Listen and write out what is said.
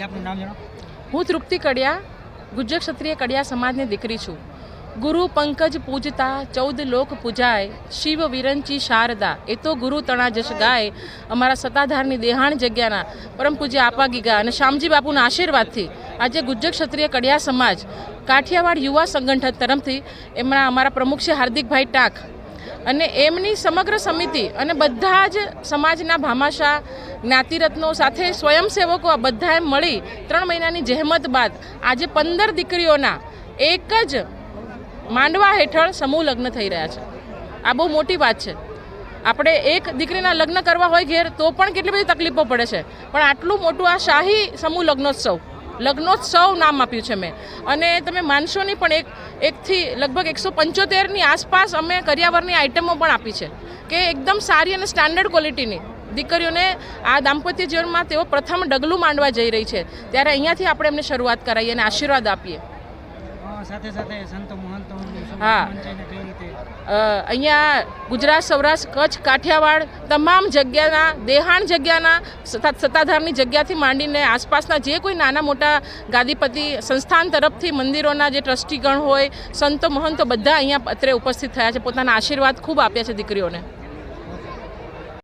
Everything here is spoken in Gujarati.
આપનું નામ જણાવો. હું તૃપ્તિ કડિયા ગુજ્જર ક્ષત્રિય કડિયા સમાજની દીકરી છું. ગુરુ પંકજ પૂજતા ચૌદ લોક પૂજાય, શિવ વિરંચી શારદા. એ તો ગુરુ તણા જશ ગાય, અમારા સત્તાધારની દેહાણ જગ્યાના. પરમ પૂજ્ય આપા ગીગા અને શ્યામજી બાપુના આશીર્વાદથી આજે ગુજ્જર ક્ષત્રિય કડિયા સમાજ કાઠિયાવાડ યુવા સંગઠન તરફથી એમના અમારા પ્રમુખ છે હાર્દિકભાઈ ટાક અને એમની સમગ્ર સમિતિ અને બધા જ સમાજના ભામાશા જ્ઞાતિરત્નો સાથે સ્વયંસેવકો આ બધાએ મળી ત્રણ મહિનાની જહેમત બાદ આજે પંદર દીકરીઓના એક જ માંડવા હેઠળ સમૂહ લગ્ન થઈ રહ્યા છે. આ બહુ મોટી વાત છે. આપણે એક દીકરીના લગ્ન કરવા હોય ઘેર તો પણ કેટલી બધી તકલીફો પડે છે. પણ આટલું મોટું આ શાહી સમૂહ લગ્નોત્સવ લગ્નોત્સવ નામ આપ્યું છે મેં. અને તમે માનશો નહીં, પણ એક એકથી લગભગ એકસો પંચોતેરની આસપાસ અમે કરિયાવરની આઇટમો પણ આપી છે, કે એકદમ સારી અને સ્ટાન્ડર્ડ ક્વોલિટીની. દીકરીઓને આ દાંપત્ય જીવનમાં તેઓ પ્રથમ ડગલું માંડવા જઈ રહી છે. ત્યારે અહીંયાથી આપણે એમને શરૂઆત કરાવીએ અને આશીર્વાદ આપીએ. સાથે સાથે સંતો મહંતો હા. અહીંયા ગુજરાત સૌરાષ્ટ્ર કચ્છ કાઠિયાવાડ તમામ જગ્યાના દેહાણ જગ્યાના સત્તા- સત્તાધારની જગ્યાથી માંડીને આસપાસના જે કોઈ નાના મોટા ગાદીપતિ સંસ્થાન તરફથી મંદિરોના જે ટ્રસ્ટીગણ હોય સંતો મહંતો બધા અહીંયા અત્રે ઉપસ્થિત થયા છે પોતાના આશીર્વાદ ખૂબ આપ્યા છે દીકરીઓને